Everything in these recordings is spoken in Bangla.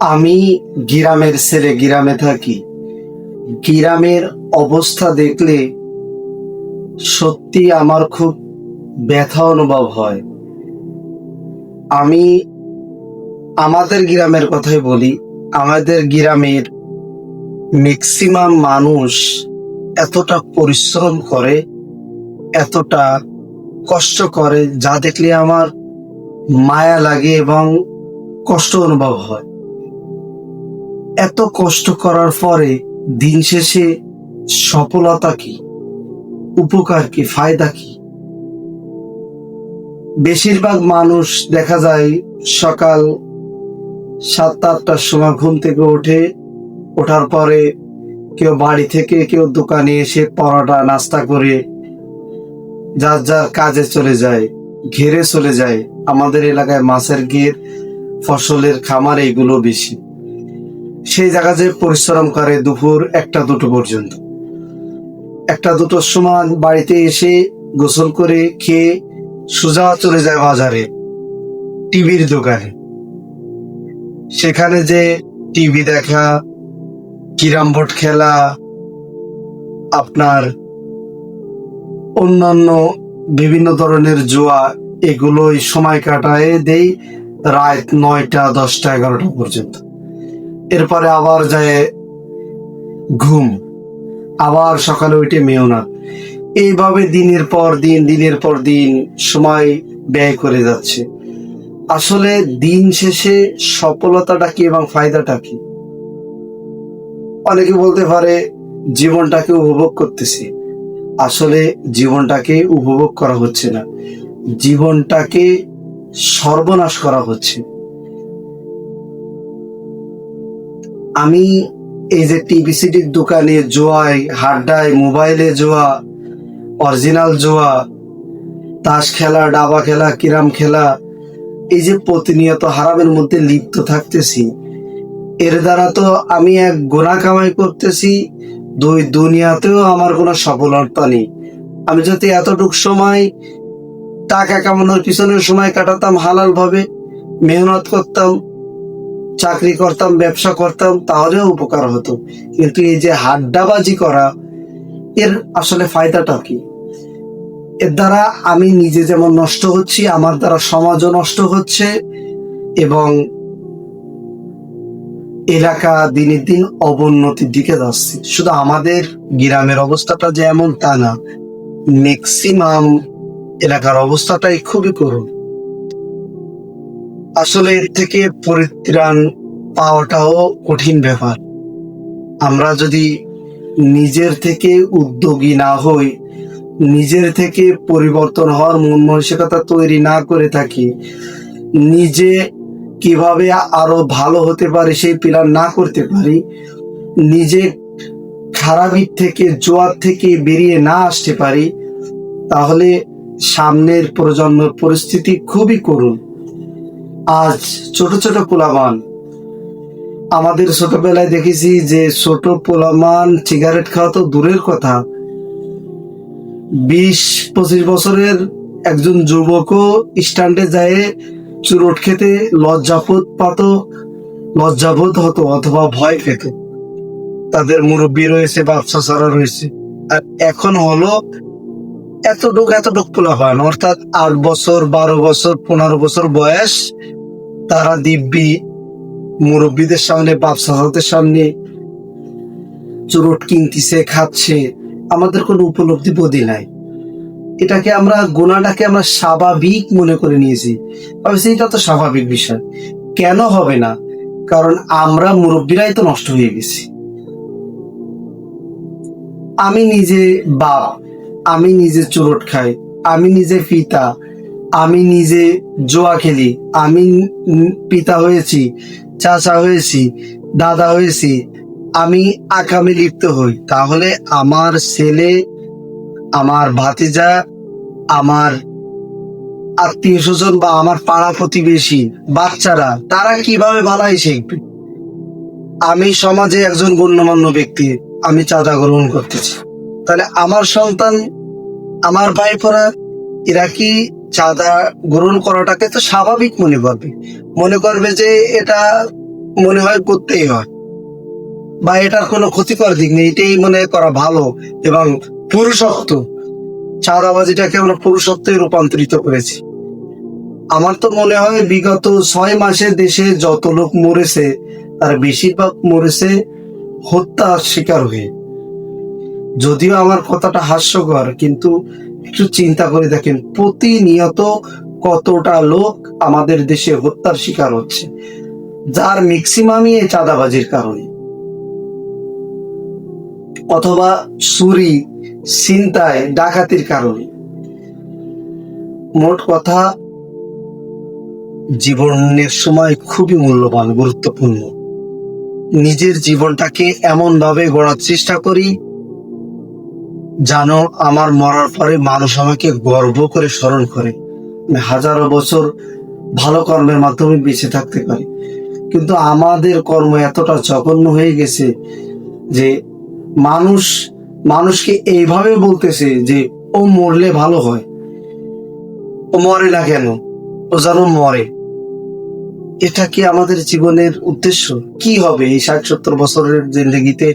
আমি গ্রামের ছেলে, গ্রামে থাকি। গ্রামের অবস্থা দেখলে সত্যি আমার খুব ব্যথা অনুভব হয়। আমি আমাদের গ্রামের কথাই বলি, আমাদের গ্রামের ম্যাক্সিমাম মানুষ এতটা পরিশ্রম করে, এতটা কষ্ট করে, যা দেখলে আমার মায়া লাগে এবং কষ্ট অনুভব হয়। এত কষ্ট করার পরে দিন শেষে সফলতা কি? উপকার কি? ফায়দা কি? বেশিরভাগ মানুষ দেখা যায় সকাল সাতটা আটটার সময় ঘুম থেকে ওঠে ওঠার পরে কেউ বাড়ি থেকে কেউ দোকানে এসে পরোটা, নাস্তা করে যার যার কাজে চলে যায়, ঘেরে চলে যায়। আমাদের এলাকায় মাছের ঘের, ফসলের খামার এগুলো বেশি। সেই জায়গা যে পরিশ্রম করে দুপুর একটা দুটো পর্যন্ত। একটা দুটোর সময় বাড়িতে এসে গোসল করে খেয়ে সোজা চলে যায় বাজারে, টিভির দোকানে। সেখানে যে টিভি দেখা কিরাম বোর্ড খেলা, আপনার অন্যান্য বিভিন্ন ধরনের জুয়া, এগুলোই সময় কাটায় দেই রাত নয়টা, দশটা, এগারোটা পর্যন্ত। এরপরে আবার যায় ঘুম। আবার সকালে উঠে মেয়না এইভাবে দিনের পর দিন, দিনের পর দিন সময় ব্যয় করে যাচ্ছে। আসলে দিন শেষে সফলতাটা কি এবং ফায়দাটা কি? অনেকে বলতে পারে, জীবনটাকে উপভোগ করতেছি। আসলে জীবনটাকে উপভোগ করা হচ্ছে না। জীবনটাকে সর্বনাশ করা হচ্ছে। আমি এই যে টিভি সিটির দোকানে জোয়াই, হাড্ডায়, মোবাইলে জোয়া, অরিজিনাল জোয়া, তাস খেলা, ডাবা খেলা, কিরাম খেলা, এই যে প্রতিনিয়ত হারামের মধ্যে লিপ্ত থাকতেছি, এর দ্বারা তো আমি এক গোনা কামাই করতেছি, দুই দুনিয়াতেও আমার কোনো সফলতা নেই। আমি যদি এতটুক সময় টাকা কামানোর পিছনে সময় কাটাতাম হালাল ভাবে মেহনত করতাম চাকরি করতাম, ব্যবসা করতাম, তাহলেও উপকার হতো। কিন্তু এই যে হাড্ডাবাজি করা, এর আসলে ফায়দাটা কি? এর দ্বারা আমি নিজে যেমন নষ্ট হচ্ছি, আমার দ্বারা সমাজও নষ্ট হচ্ছে এবং এলাকা দিনের দিন অবনতির দিকে যাচ্ছে। শুধু আমাদের গ্রামের অবস্থাটা যে এমন তা না ম্যাক্সিমাম এলাকার অবস্থাটাই খুবই করুণ। আসলে এর থেকে পরিত্রাণ পাওয়াটাও কঠিন ব্যাপার। আমরা যদি নিজের থেকে উদ্যোগী না হই, নিজের থেকে পরিবর্তন হওয়ার মন মানসিকতা তৈরি না করে থাকি, নিজে কীভাবে আরও ভালো হতে পারে সেই প্ল্যান না করতে পারি, নিজে খারাপির থেকে, জোয়ার থেকে বেরিয়ে না আসতে পারি, তাহলে সামনের প্রজন্মের পরিস্থিতি খুবই করুণ। আজ ছোট ছোট পোলামান আমাদের ছোটবেলায় দেখেছি যে ছোট পোলামান সিগারেট খাওয়া তো দূরের কথা। বিশ, পঁচিশ বছরের একজন যুবকও স্ট্যান্ডে যায় চুরট খেতে লজ্জাবোধ পাত, লজ্জাবোধ হতো অথবা ভয় পেত। তাদের মুরব্বী রয়েছে ব্যবসা ছাড়া রয়েছে। আর এখন হলো এতটুক এতটুক পোলাপান অর্থাৎ আট বছর, বারো বছর, পনেরো বছর বয়স তারা দিব্যি। মুরব্বীদের সামনে ব্যবসাদের সামনে চুরট কিনতিছে, খাচ্ছে। আমাদের কোনো উপলব্ধি বোধই নাই। এটাকে আমরা গোনাটাকে আমরা স্বাভাবিক মনে করে নিয়েছি। ভাবছি এটা তো স্বাভাবিক বিষয়। কেন হবে না? কারণ আমরা মুরব্বীরাই তো নষ্ট হয়ে গেছি। আমি নিজে বাপ, আমি নিজে চুরট খাই, আমি নিজে পিতা আমি নিজে জোয়া খেলি, আমি পিতা হয়েছি, চাচা হয়েছি, দাদা হয়েছি, আমি আকামে লিপ্ত হই। তাহলে আমার ছেলে, আমার ভাতিজা, আমার আত্মীয় স্বজন বা আমার পাড়া প্রতিবেশী, বাচ্চারা, তারা কীভাবে ভালাই শিখবে? আমি সমাজে একজন গণ্যমান্য ব্যক্তি, আমি চাঁদা গ্রহণ করতেছি। তাহলে আমার সন্তান, আমার ভাইপোরা, এরা কি চাঁদা গ্রহণ করাটাকে তো স্বাভাবিক মনে করবে। মনে করবে যে এটা মনে হয় করতেই হয়। বা এটার কোনো ক্ষতিকর দিক নেই, এটাই মনে করা ভালো এবং পুরুষত্ব। চাঁদাবাজিটাকে আমরা পুরুষত্বে রূপান্তরিত করেছি। আমার তো মনে হয় বিগত ছয় মাসে দেশে যত লোক মরেছে, তার বেশিরভাগ মরেছে হত্যার শিকার হয়ে। যদিও আমার কথাটা হাস্যকর, কিন্তু একটু চিন্তা করে দেখেন, প্রতিনিয়ত কতটা লোক আমাদের দেশে হত্যার শিকার হচ্ছে। যার ম্যাক্সিমামই এই চাঁদাবাজির কারণে। অথবা চুরি চিন্তায় ডাকাতির কারণে। মোট কথা, জীবনের সময় খুবই মূল্যবান, গুরুত্বপূর্ণ। নিজের জীবনটাকে এমন ভাবে গড়ার চেষ্টা করি জানো আমার মরার পরে মানুষ আমাকে গর্ব করে স্মরণ করে। হাজারো বছর ভালো কর্মের মাধ্যমে বেঁচে থাকতে পারি। কিন্তু আমাদের কর্ম এতটা জঘন্য হয়ে গেছে যে মানুষ, মানুষকে এইভাবে বলতেছে যে, ও মরলে ভালো হয়। ও মরে না কেন? ও যেন মরে। এটা কি আমাদের জীবনের উদ্দেশ্য? কি হবে এই ষাট সত্তর বছরের জিন্দগিতে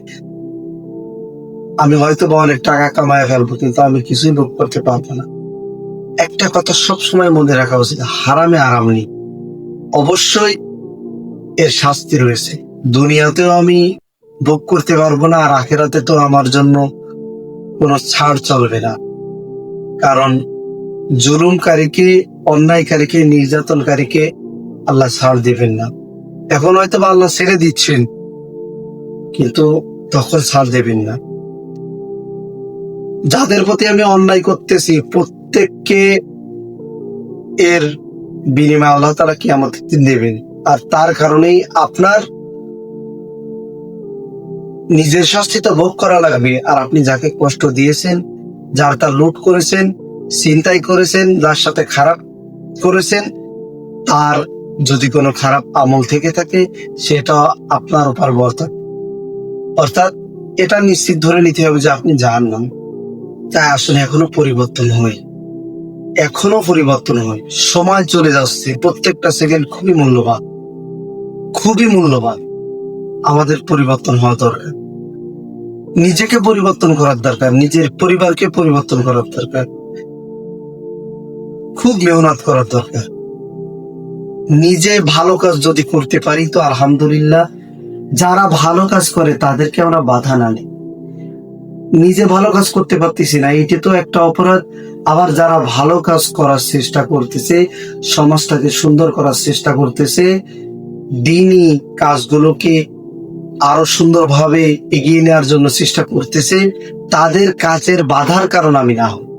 আমি হয়তো বা অনেক টাকা কামায় ফেলব, কিন্তু আমি কিছুই ভোগ করতে পারব না। একটা কথা সবসময় মনে রাখা উচিত, হারামে আরাম নেই। অবশ্যই এর শাস্তি রয়েছে। দুনিয়াতেও আমি ভোগ করতে পারব না, আর আখেরাতে তো আমার জন্য কোনো ছাড় চলবে না। কারণ জুলুমকারীকে, অন্যায়কারীকে, নির্যাতনকারীকে আল্লাহ ছাড় দিবেন না। এখন হয়তো বা আল্লাহ ছেড়ে দিচ্ছেন, কিন্তু তখন ছাড় দেবেন না। যাদের প্রতি আমি অন্যায় করতেছি, প্রত্যেককে এর বিনিময় আল্লাহ তারা কি আমাদের দেবেন। আর তার কারণেই আপনার নিজের শাস্তি তো ভোগ করা লাগবে। আর আপনি যাকে কষ্ট দিয়েছেন, যার তার লুট করেছেন চিন্তাই করেছেন, যার সাথে খারাপ করেছেন, তার যদি কোনো খারাপ আমল থেকে থাকে, সেটা আপনার উপর বর্তাক অর্থাৎ এটা নিশ্চিত ধরে নিতে হবে যে আপনি জান তাই আসলে এখনও পরিবর্তন হয়। এখনও পরিবর্তন হয়। সময় চলে যাচ্ছে। প্রত্যেকটা সেকেন্ড খুবই মূল্যবান। খুবই মূল্যবান। আমাদের পরিবর্তন হওয়া দরকার। নিজেকে পরিবর্তন করার দরকার। নিজের পরিবারকে পরিবর্তন করার দরকার। খুব মেহনত করার দরকার। নিজে ভালো কাজ যদি করতে পারি তো আলহামদুলিল্লাহ, যারা ভালো কাজ করে তাদেরকে আমরা বাধা না নিই নিজে ভালো কাজ করতে পারতেছি না। এটা তো একটা অপরাধ। আবার যারা ভালো কাজ করার চেষ্টা করতেছে, সমাজটাকে সুন্দর করার চেষ্টা করতেছে, দিনই কাজগুলোকে আরও সুন্দরভাবে এগিয়ে নেওয়ার জন্য চেষ্টা করতেছে, তাদের কাজের বাধার কারণ আমি না হই।